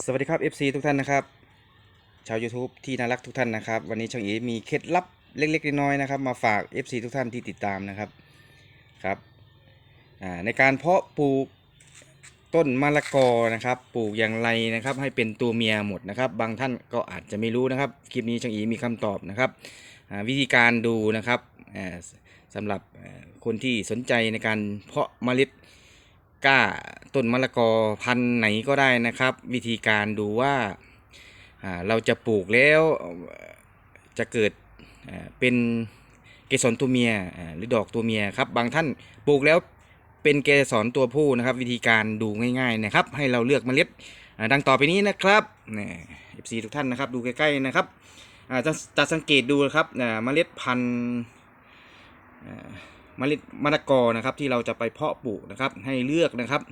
สวัสดีครับ FC ทุกท่านนะครับ ชาว YouTube ที่น่ารักทุกท่านนะครับ วันนี้ช่างเอมีเคล็ดลับเล็กๆน้อยๆนะครับ มาฝาก FC ทุกท่านที่ติดตามนะครับครับในการเพาะปลูกต้นมะละกอนะครับ ปลูกอย่างไรนะครับ ให้เป็นตัวเมียหมดนะครับ บางท่านก็อาจจะไม่รู้นะครับ คลิปนี้ช่างเอมีคำตอบนะครับวิธีการดูนะครับอ่าสำหรับคนที่สนใจในการเพาะเมล็ดกล้า ต้นมะละกอพันธุ์ไหนก็ได้นะครับ วิธีการดูว่าเราจะปลูกแล้วจะเกิดเป็นเกสรตัวเมียหรือดอกตัวเมียครับ บางท่านปลูกแล้วเป็นเกสรตัวผู้นะครับ วิธีการดูง่ายๆนะครับ ให้เราเลือกเมล็ดดังต่อไปนี้นะครับนี่เอฟซีทุกท่านนะครับ ดูใกล้ๆนะครับจะจะสังเกตดูครับเมล็ดพันธุ์ อ่าเมล็ดมะละกอนะครับที่เราจะไปเพาะปลูกนะครับให้เลือกนะครับ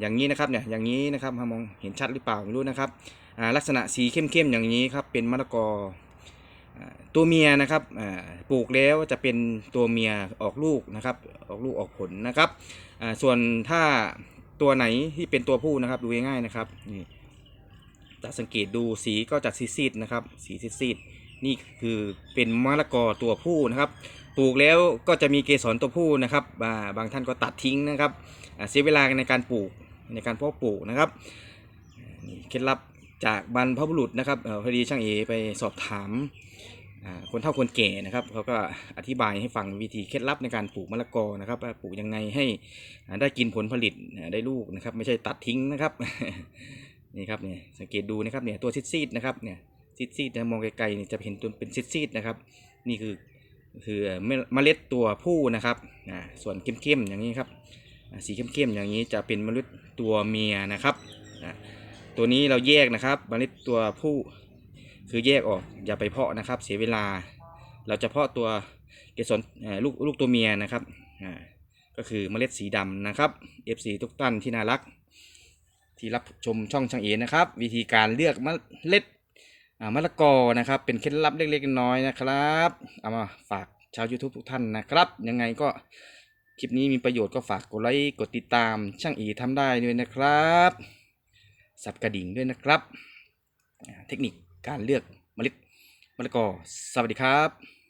อย่างนี้นะครับเนี่ยอย่างนี้นะครับมองเห็นชัดหรือเปล่าไม่รู้นะครับลักษณะสีเข้มๆอย่างนี้ครับเป็นมะละกอตัวเมียนะครับปลูกแล้วจะเป็นตัวเมียออกลูกนะครับออกลูกออกผลนะครับส่วนถ้าตัวไหนที่เป็นตัวผู้นะครับดูง่ายๆนะครับนี่จะสังเกตดูสีก็จะซีดๆนะครับสีซีดๆนี่คือเป็นมะละกอตัวผู้นะครับ ปลูกแล้วก็จะมีเกสรตัวผู้นะครับบางท่านก็ตัดทิ้งนะครับเสียเวลาในการปลูกในการเพาะปลูกนะครับเคล็ดลับจากบรรพบุรุษนะครับพอดีช่างเอไปสอบถามคนเฒ่าคนแก่นะครับเขาก็อธิบายให้ฟังวิธีเคล็ดลับในการปลูกมะละกอนะครับปลูกยังไงให้ได้กินผลผลิตได้ลูกนะครับ ไม่ใช่ตัดทิ้งนะครับนี่ครับเนี่ยสังเกตดูนะครับเนี่ยตัวซีดๆนะครับเนี่ยซีดๆนะมองไกลๆเนี่ยจะเห็นตัวเป็นซีดๆนะครับ นี่คือ คือเมล็ดตัวผู้นะครับอ่าส่วนเข้มๆอย่างนี้ครับสีเข้มๆอย่างนี้จะเป็นเมล็ดตัวเมียนะครับอ่าตัวนี้เราแยกนะครับเมล็ดตัวผู้คือแยกออกอย่าไปเพาะนะครับ เสียเวลา เราจะเพาะตัวเกสรลูกลูกตัวเมียนะครับอ่าก็คือเมล็ดสีดำนะครับ FC ทุกท่านที่น่ารัก ที่รับชมช่องช่างเอนะครับ วิธีการเลือกเมล็ด มะละกอนะครับ เป็นเคล็ดลับเล็กๆน้อยๆนะครับ เอามาฝากชาว YouTube ทุกท่านนะครับ ยังไงก็คลิปนี้มีประโยชน์ก็ฝากกดไลค์กดติดตามช่างอีทำได้ด้วยนะครับสับกระดิ่งด้วยนะครับ เทคนิคการเลือกเมล็ดมะละกอสวัสดีครับ